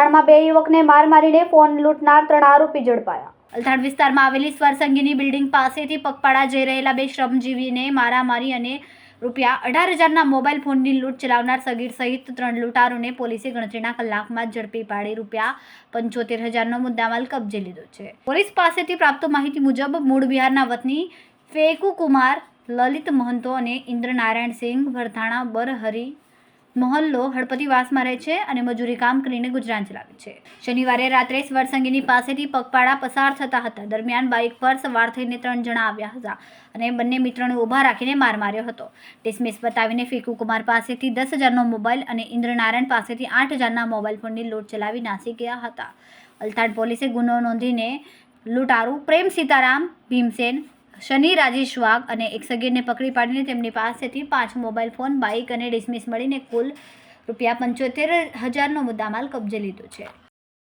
અલથાણમાં બે યુવકને માર મારીને ફોન લૂંટનાર ત્રણ આરોપી ઝડપાયા. અલથાણ વિસ્તારમાં આવેલી સ્વરસંગીની બિલ્ડિંગ પાસેથી પગપાળા જઈ રહેલા બે શ્રમજીવીને મારામારી અને રૂપિયા અઢાર હજારના મોબાઈલ ફોનની લૂંટ ચલાવનાર સગીર સહિત ત્રણ લૂંટારોને પોલીસે ગણતરીના કલાકમાં જ ઝડપી પાડી રૂપિયા પંચોતેર હજારનો મુદ્દામાલ કબજે લીધો છે. પોલીસ પાસેથી પ્રાપ્ત માહિતી મુજબ મૂળ બિહારના વતની ફેકુ કુમાર લલિત મહંતો અને ઇન્દ્રનારાયણ સિંહ વરથાણા બરહરી મોહલ્લો હળપતિવાસમાં રહે છે અને મજૂરી કામ કરીને ગુજરાન ચલાવે છે. શનિવારે રાત્રે સ્વરસંગીની પાસેથી પગપાળા પસાર થતા હતા. દરમિયાન બાઇક પર સવાર થઈને ત્રણ જણા આવ્યા હતા અને બંને મિત્રોને ઊભા રાખીને માર માર્યો હતો. ડિસમિસ બતાવીને ફીકુ કુમાર પાસેથી દસ હજારનો મોબાઈલ અને ઇન્દ્રનારાયણ પાસેથી આઠ હજારના મોબાઈલ ફોનની લૂંટ ચલાવી નાસી ગયા હતા. અલથાડ પોલીસે ગુનો નોંધીને લૂંટારૂ પ્રેમ સીતારામ, ભીમસેન શનિ રાજેશ વાઘ અને એક સગીરને પકડી પાડીને તેમની પાસેથી પાંચ મોબાઈલ ફોન, બાઇક અને ડિસમિસ મળીને કુલ રૂપિયા પંચોતેર હજારનો મુદ્દામાલ કબજે લીધો છે.